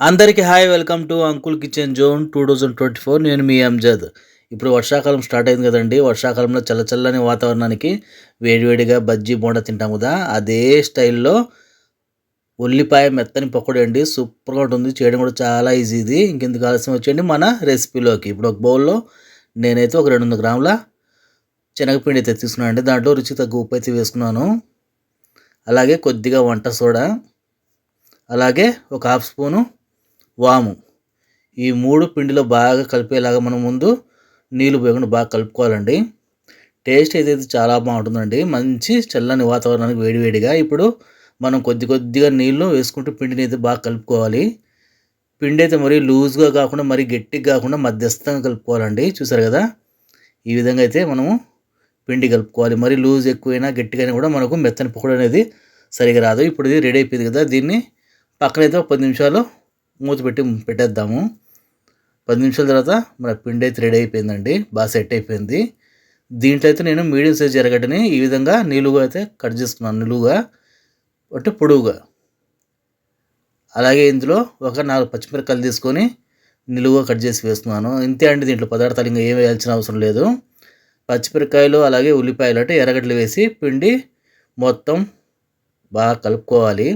అందరికీ hi welcome to uncle kitchen zone two thousand twenty four. నేను మీ అంజద్. ఇప్పుడు వర్షాకాలం స్టార్ట్ అయింది కదండి. వర్షాకాలంలో చల్లచల్లని వాతావరణానికి వేడివేడిగా బజ్జీ బోండా తింటాం కదా. అదే స్టైల్లో ఉల్లిపాయ మెత్తని పకోడీ అండి. సూపర్గా ఉంటుంది. చేయడం కూడా చాలా ఈజీ ఇది ఇంకెందుకు ఆలస్యం వచ్చేయండి. మన రెసిపీలోకి. ఇప్పుడు ఒక బౌల్లో నేనైతే ఒక రెండు వందల గ్రాముల శనగపిండి అయితే తీసుకున్నాను అండి. దాంట్లో రుచి తగ్గ ఉప్పు అయితే వేసుకున్నాను. అలాగే కొద్దిగా వంట సోడా. అలాగే ఒక హాఫ్ స్పూను వాము. ఈ మూడు పిండిలో బాగా కలిపేలాగా మనం ముందు నీళ్ళు పోయకుండా బాగా కలుపుకోవాలండి. టేస్ట్ అయితే చాలా బాగుంటుందండి. మంచి చల్లని వాతావరణానికి వేడివేడిగా ఇప్పుడు మనం కొద్ది కొద్దిగా నీళ్ళు వేసుకుంటూ పిండిని అయితే బాగా కలుపుకోవాలి. పిండి అయితే మరీ లూజ్గా కాకుండా మరీ గట్టిగా కాకుండా మధ్యస్థంగా కలుపుకోవాలండి. చూసారు కదా? ఈ విధంగా అయితే మనము పిండి కలుపుకోవాలి. మరీ లూజ్ ఎక్కువైనా గట్టిగా కూడా మనకు మెత్తని పొగడు అనేది సరిగా రాదు. ఇప్పుడు ఇది రెడీ అయిపోయింది కదా? దీన్ని పక్కనైతే ఒక పది నిమిషాలు మూత పెట్టి పెట్టేద్దాము. పది నిమిషాల తర్వాత మన పిండి అయితే రెడీ అయిపోయిందండి. బాగా సెట్ అయిపోయింది. దీంట్లో అయితే నేను మీడియం సైజ్ ఎరగడ్డని ఈ విధంగా నిలువుగా అయితే కట్ చేసుకున్నాను. నిలువుగా అంటే పొడువుగా. అలాగే ఇందులో ఒక నాలుగు పచ్చిమిరపకాయలు తీసుకొని నిలువుగా కట్ చేసి వేస్తున్నాను. ఇంతే అండి దీంట్లో పదార్థాలు ఇంకా ఏమి వేయాల్సిన అవసరం లేదు. పచ్చిమిరపకాయలు అలాగే ఉల్లిపాయలు అంటే ఎర్రగడ్డలు వేసి పిండి మొత్తం బాగా కలుపుకోవాలి.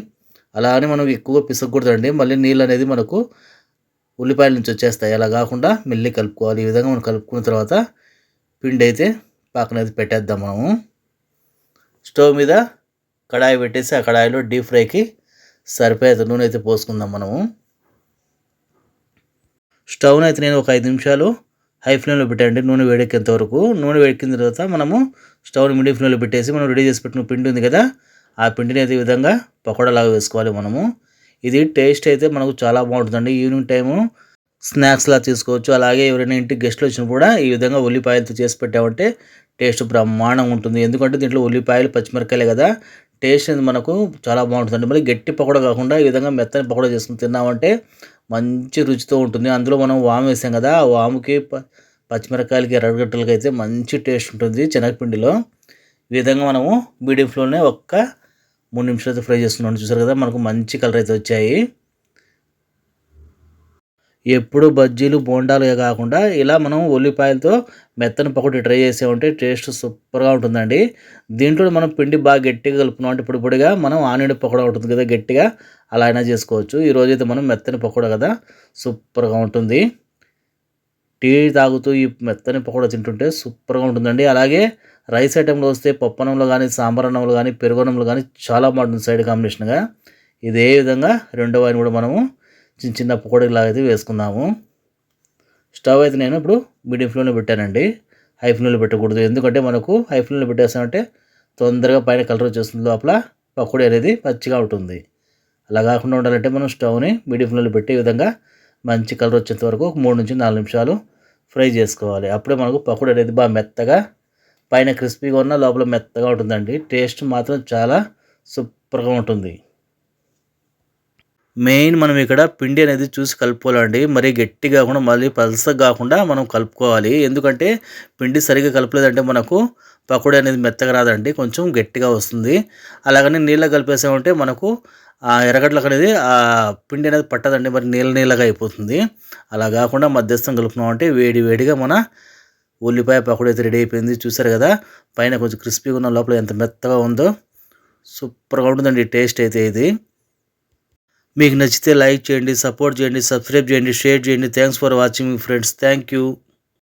అలా అని మనం ఎక్కువగా పిసగకూడదండి మళ్ళీ నీళ్ళు అనేది మనకు ఉల్లిపాయల నుంచి వచ్చేస్తాయి. అలా కాకుండా మెల్లి కలుపుకోవాలి. ఈ విధంగా మనం కలుపుకున్న తర్వాత పిండి అయితే పాకనైతే పెట్టేద్దాం మనము. స్టవ్ మీద కడాయి పెట్టేసి ఆ కడాయిలో డీప్ ఫ్రైకి సరిపోయేంత నూనె అయితే పోసుకుందాం మనము. స్టవ్ని అయితే నేను ఒక ఐదు నిమిషాలు హై ఫ్లేమ్లో పెట్టండి నూనె వేడెక్కేంత వరకు. నూనె వేడెక్కిన తర్వాత మనము స్టవ్ని మీడియం ఫ్లేమ్లో పెట్టేసి మనం రెడీ చేసి పెట్టిన పిండి ఉంది కదా ఆ పిండిని అయితే ఈ విధంగా పకోడాలాగా వేసుకోవాలి మనము. ఇది టేస్ట్ అయితే మనకు చాలా బాగుంటుందండి. ఈవినింగ్ టైము స్నాక్స్లా తీసుకోవచ్చు. అలాగే ఎవరైనా ఇంటికి గెస్ట్లు వచ్చినా కూడా ఈ విధంగా ఉల్లిపాయలతో చేసి పెట్టామంటే టేస్ట్ బ్రహ్మాండంగా ఉంటుంది. ఎందుకంటే దీంట్లో ఉల్లిపాయలు పచ్చిమిరకాయలే కదా. టేస్ట్ అనేది మనకు చాలా బాగుంటుందండి. మళ్ళీ గట్టి పకోడా కాకుండా ఈ విధంగా మెత్తని పకోడా చేసుకుని తిన్నామంటే మంచి రుచితో ఉంటుంది. అందులో మనం వాము వేసాం కదా ఆ వాముకి పచ్చిమిరకాయలకి ఎర్రగట్టలకి అయితే మంచి టేస్ట్ ఉంటుంది. శనగపిండిలో ఈ విధంగా మనము మీడియం ఫ్లోనే ఒక్క మూడు నిమిషాలు అయితే ఫ్రై చేసుకున్నాను. చూసారు కదా మనకు మంచి కలర్ అయితే వచ్చాయి. ఎప్పుడు బజ్జీలు బోండాలు కాకుండా ఇలా మనం ఉల్లిపాయలతో మెత్తని పకోడీ ట్రై చేసామంటే టేస్ట్ సూపర్గా ఉంటుందండి. దీంట్లో మనం పిండి బాగా గట్టిగా కలుపుకున్నాం అంటే ఇప్పుడు పొడిగా మనం ఆనియన్ పకోడా ఉంటుంది కదా గట్టిగా. అలా అయినా చేసుకోవచ్చు. ఈరోజు అయితే మనం మెత్తని పకోడా కదా సూపర్గా ఉంటుంది. టీ తాగుతూ ఈ మెత్తని పకోడా తింటుంటే సూపర్గా ఉంటుందండి. అలాగే రైస్ ఐటెంలో వస్తే పప్పు అన్నంలో కానీ సాంబార్ అన్నంలో కానీ పెరుగన్నంలో కానీ చాలా బాగుంటుంది సైడ్ కాంబినేషన్గా. ఇదే విధంగా రెండో ఆయన కూడా మనము చిన్న చిన్న పకోడీలాగా అయితే వేసుకుందాము. స్టవ్ అయితే నేను ఇప్పుడు మీడియం ఫ్లేమ్లో పెట్టానండి. హై ఫ్లేమ్లో పెట్టకూడదు. ఎందుకంటే మనకు హై ఫ్లేమ్లో పెట్టేస్తామంటే తొందరగా పైన కలర్ వచ్చేస్తుంది లోపల. పకోడీ అనేది పచ్చిగా ఉంటుంది. అలా కాకుండా ఉండాలంటే మనం స్టవ్ని మీడియం ఫ్లేమ్లో పెట్టే విధంగా మంచి కలర్ వచ్చేంత వరకు ఒక మూడు నుంచి నాలుగు నిమిషాలు ఫ్రై చేసుకోవాలి. అప్పుడే మనకు పకోడీ అనేది బాగా మెత్తగా పైన క్రిస్పీగా ఉన్న లోపల మెత్తగా ఉంటుందండి. టేస్ట్ మాత్రం చాలా సూపర్గా ఉంటుంది. మెయిన్ మనం ఇక్కడ పిండి అనేది చూసి కలుపుకోవాలండి. మరీ గట్టి కాకుండా మళ్ళీ పలసగా కాకుండా మనం కలుపుకోవాలి. ఎందుకంటే పిండి సరిగ్గా కలపలేదంటే మనకు పకోడీ అనేది మెత్తగా రాదండి. కొంచెం గట్టిగా వస్తుంది. అలాగని నీళ్ళ కలిపేసామంటే మనకు ఎర్రగడ్డలకు అనేది ఆ పిండి అనేది పట్టదండి మరి నీళ్ళ నీళ్ళగా అయిపోతుంది. అలా కాకుండా మధ్యస్థం కలుపుకున్నామంటే వేడి వేడిగా మన ఉల్లిపాయ పకోడీ అయితే రెడీ అయిపోయింది. చూసారు కదా పైన కొంచెం క్రిస్పీగా ఉన్న లోపల ఎంత మెత్తగా ఉందో సూపర్గా ఉంటుందండి టేస్ట్ అయితే ఇది. మీకు నచ్చితే లైక్ చేయండి సపోర్ట్ చేయండి సబ్స్క్రైబ్ చేయండి షేర్ చేయండి. Thanks for watching friends thank you